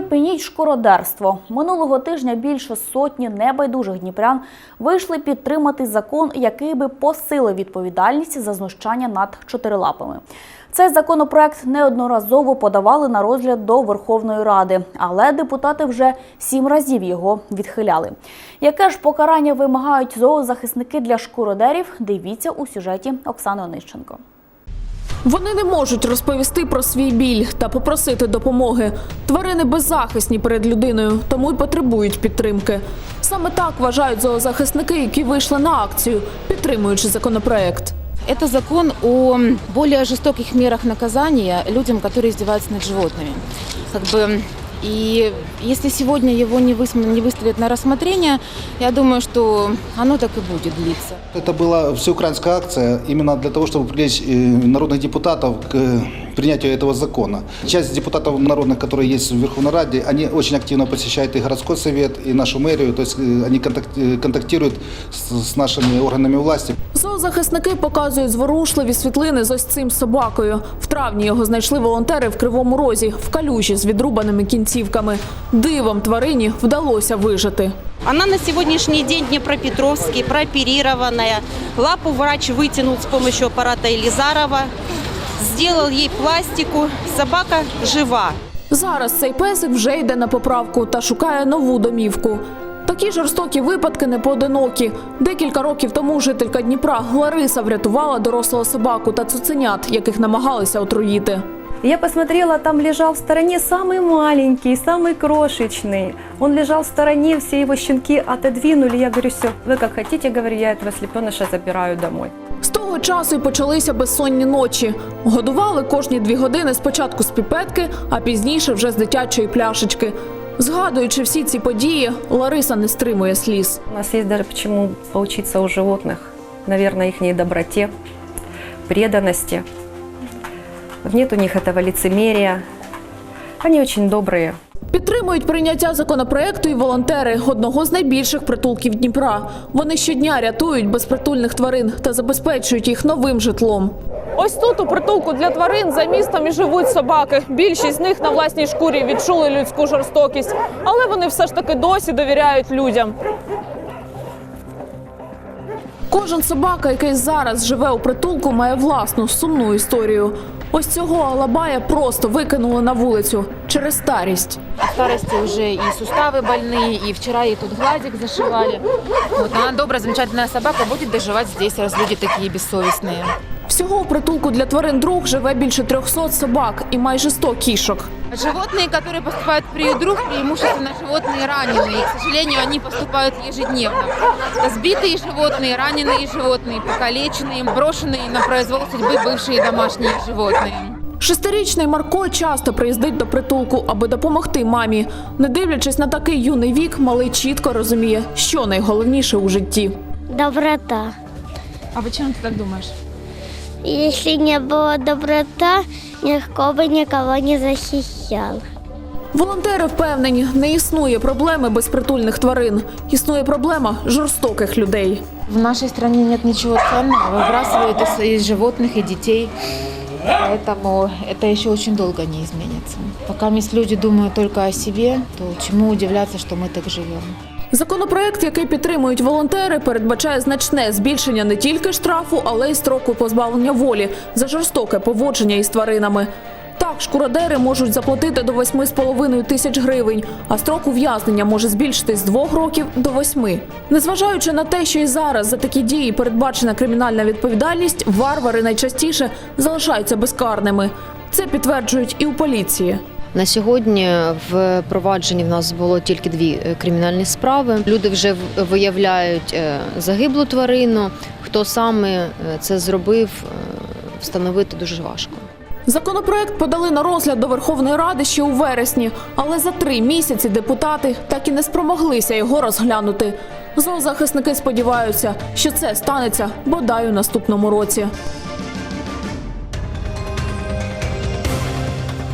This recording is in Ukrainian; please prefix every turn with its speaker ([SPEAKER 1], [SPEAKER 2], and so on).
[SPEAKER 1] Припиніть шкородерство. Минулого тижня більше сотні небайдужих дніпрян вийшли підтримати закон, який би посилив відповідальність за знущання над чотирилапими. Цей законопроект неодноразово подавали на розгляд до Верховної Ради, але депутати вже сім разів його відхиляли. Яке ж покарання вимагають зоозахисники для шкуродерів? Дивіться у сюжеті Оксани Онищенко.
[SPEAKER 2] Вони не можуть розповісти про свій біль та попросити допомоги. Тварини беззахисні перед людиною, тому й потребують підтримки. Саме так вважають зоозахисники, які вийшли на акцію, підтримуючи законопроект.
[SPEAKER 3] Это закон о более жестоких мерах наказания людям, которые издеваются над животными. Как бы, и если сегодня его не, выс- не выставят на рассмотрение, я думаю, что оно так и будет длиться.
[SPEAKER 4] Это была всеукраинская акция именно для того, чтобы привлечь э, народных депутатов к э, принятию этого закона. Часть депутатов народных, которые есть в Верховной Раде, они очень активно посещают и городской совет, и нашу мэрию, то есть э, они контак- э, контактируют с, с нашими органами власти.
[SPEAKER 2] Зоозахисники показують зворушливі світлини з ось цим собакою. В травні його знайшли волонтери в Кривому Розі, в калюжі з відрубаними кінцівками. Дивом тварині вдалося вижити.
[SPEAKER 5] Она на сегодняшний день Днепропетровский, прооперированная. Лапу врач вытянул с помощью аппарата Елизарова. Сделал ей пластику. Собака жива.
[SPEAKER 2] Зараз цей песик вже йде на поправку та шукає нову домівку. Такі жорстокі випадки не поодинокі. Декілька років тому жителька Дніпра Лариса врятувала дорослого собаку та цуценят, яких намагалися отруїти.
[SPEAKER 6] Я посмотрела, там лежал в стороне самый маленький, самый крошечный. Он лежал в стороне, все его щенки отодвинули. Я говорю, все, вы как хотите, говорю, я этого слепеныша забираю домой.
[SPEAKER 2] З того часу й почалися безсонні ночі. Годували кожні дві години спочатку з піпетки, а пізніше вже з дитячої пляшечки. Згадуючи всі ці події, Лариса не стримує сліз.
[SPEAKER 6] У нас есть даже почему поучиться у животных. Наверное, их доброте, преданности. Нет у них этого лицемерия. Они очень добрые.
[SPEAKER 2] Підтримують прийняття законопроекту і волонтери одного з найбільших притулків Дніпра. Вони щодня рятують безпритульних тварин та забезпечують їх новим житлом. Ось тут у притулку для тварин за містом і живуть собаки. Більшість з них на власній шкурі відчули людську жорстокість, але вони все ж таки досі довіряють людям. Кожен собака, який зараз живе у притулку, має власну сумну історію. Ось цього алабая просто викинули на вулицю через старість.
[SPEAKER 3] От старости уже и суставы больные, и вчера ей тут гладик зашивали. Вот, она добрая, замечательная собака, будет доживать здесь, раз люди такие бессовестные.
[SPEAKER 2] Всього у притулку для тварин друг живе більше 300 собак і майже 100 кішок.
[SPEAKER 3] Животные, которые поступают в приют друг, преимущественно животные раненые. И, к сожалению, они поступают ежедневно. Сбитые животные, раненые животные, покалеченные, брошенные на произвол судьбы бывшие домашние животные.
[SPEAKER 2] Шестирічний Марко часто приїздить до притулку, аби допомогти мамі. Не дивлячись на такий юний вік, малий чітко розуміє, що найголовніше у житті.
[SPEAKER 7] Доброта.
[SPEAKER 3] А почему ты так думаешь?
[SPEAKER 7] Если не было доброта, никто бы никого не защищал.
[SPEAKER 2] Волонтери впевнені, не існує проблеми безпритульних тварин. Існує проблема жорстоких людей.
[SPEAKER 3] В нашей стране нет ничего ценного. Выбрасывают из, из животных и детей. Поэтому это еще очень долго не изменится. Пока есть люди думают только о себе, то чему удивляться, что мы так живем.
[SPEAKER 2] Законопроект, який підтримують волонтери, передбачає значне збільшення не тільки штрафу, але й строку позбавлення волі за жорстоке поводження із тваринами. Так, шкуродери можуть заплатити до 8,5 тисяч гривень, а строк ув'язнення може збільшитись з 2 років до 8. Незважаючи на те, що і зараз за такі дії передбачена кримінальна відповідальність, варвари найчастіше залишаються безкарними. Це підтверджують і у поліції.
[SPEAKER 8] На сьогодні в провадженні в нас було тільки дві е, кримінальні справи. Люди вже виявляють е, загиблу тварину. Хто саме е, це зробив, встановити дуже важко.
[SPEAKER 2] Законопроект подали на розгляд до Верховної Ради ще у вересні, але за три місяці депутати так і не спромоглися його розглянути. Зоозахисники сподіваються, що це станеться бодай у наступному році.